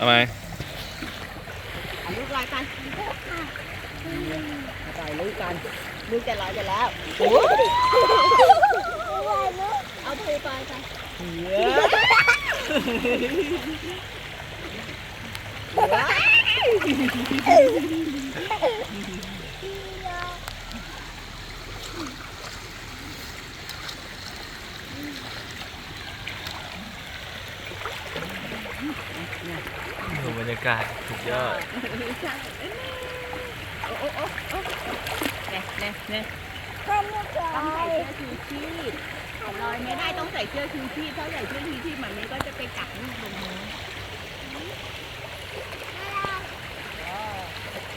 ทำไมเอาลูกลอยกันปล่อยลูกกันลูกจะลอยไปแล้วโอ้ยเอาไปปล่อยกันเยอะดูบร รยากาศสุดยอดโอ้โอ้โอ้โอ้เนี่ยเนี่ยเนี่ยต้องใส่เสื้อชูชีพลอยไม่ได้ต้องใส่เสื้อชูชีพถ้าใส่เสื้อชูชีพมันไม่ก็จะไปกัดลูกตรงนู้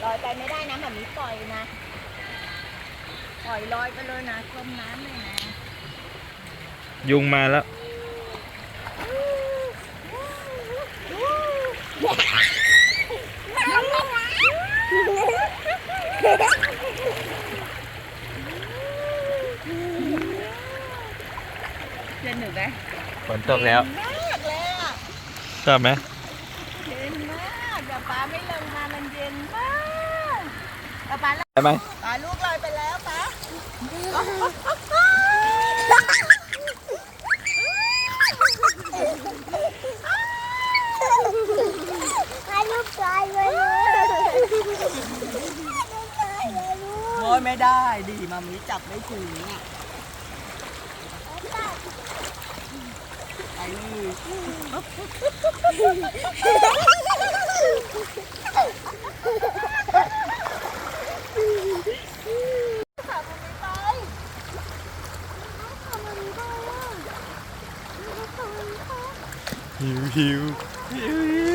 ลอยไปไม่ได้นะแบบนี้ปล่อยนะ ปล่อยลอยไปเลยนะจมน้ำเลยนะ ยุงมาแล้ว เย็นหนึ่งไหมฝนตกแล้วมากเลยอะชอบไหมเย็นมากเดี๋ยวป้าไม่ลงมามันเย็นมากเอาป้าลไปไหมป้าลูกลอยไปแล้วป้า ให้ลูกชายไปเลย โอ้ยไม่ได้ดิมามีจับไม่ถึงอะไปนี่ขับมันไม่ไปหิวหิวหิว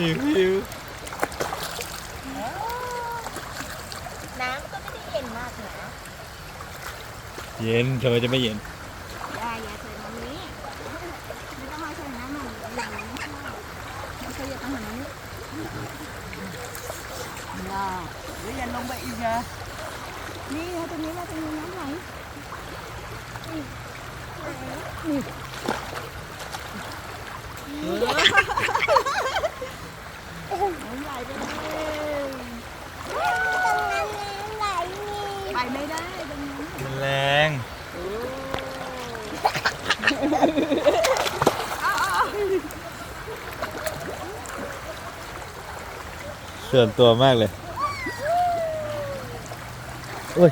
หิวน้ำก็ไม่ได้เย็นมากนะเย็นทำไมจะไม่เย็นอย่าอย่าใส่มันนี้ไม่ต้องมาใส่น้ำมันอย่างนี้ไม่ชอบไม่ใช่อย่าทำแบบนี้น่าเดี๋ยวอย่าลงไปอีกนะนี่นะตรงนี้นะตรงนี้น้ำไหลน้ำไหลไปเลยไปไมันแรงเสื่อมตัวมากเลยอุ้ย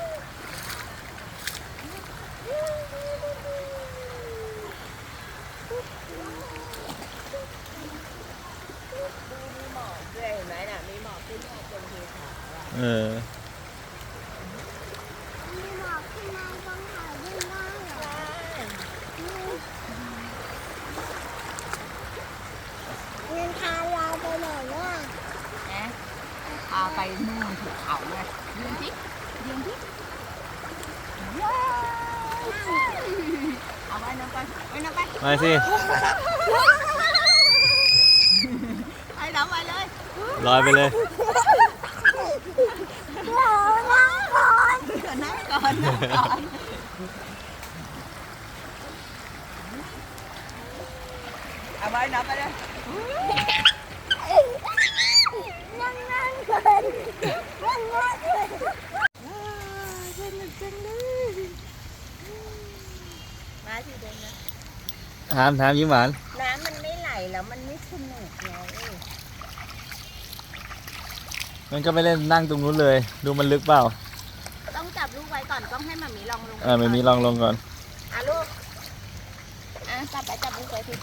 เออ ไปนู่นภูเขาเลยยืนที่ยืนที่ว้าวเอาไว้น้ำไปไว้น้ำไปมาสิ ไอ้น้ำไปเลยลอยไปเลยโอ้น้ก่อนเดี๋ยวนั่งก่อนนั่งก่อนเอาไว้น้ำไปเลย นั่งนั่งก่อนนั่งนั่งก่อนสนุกจังเลยมาสิเดินนะถามถามยิ้มหวานน้ำมันไม่ไหลแล้วมันไม่สนุกไงมันก็ไม่เล่นนั่งตรงนู้นเลย ดูมันลึกเปล่า ต้องจับลูกไว้ก่อนต้องให้หมามีลองลงเออไม่มีลองลงก่อนอะลูกอะจับไปจับลูกไว้สิ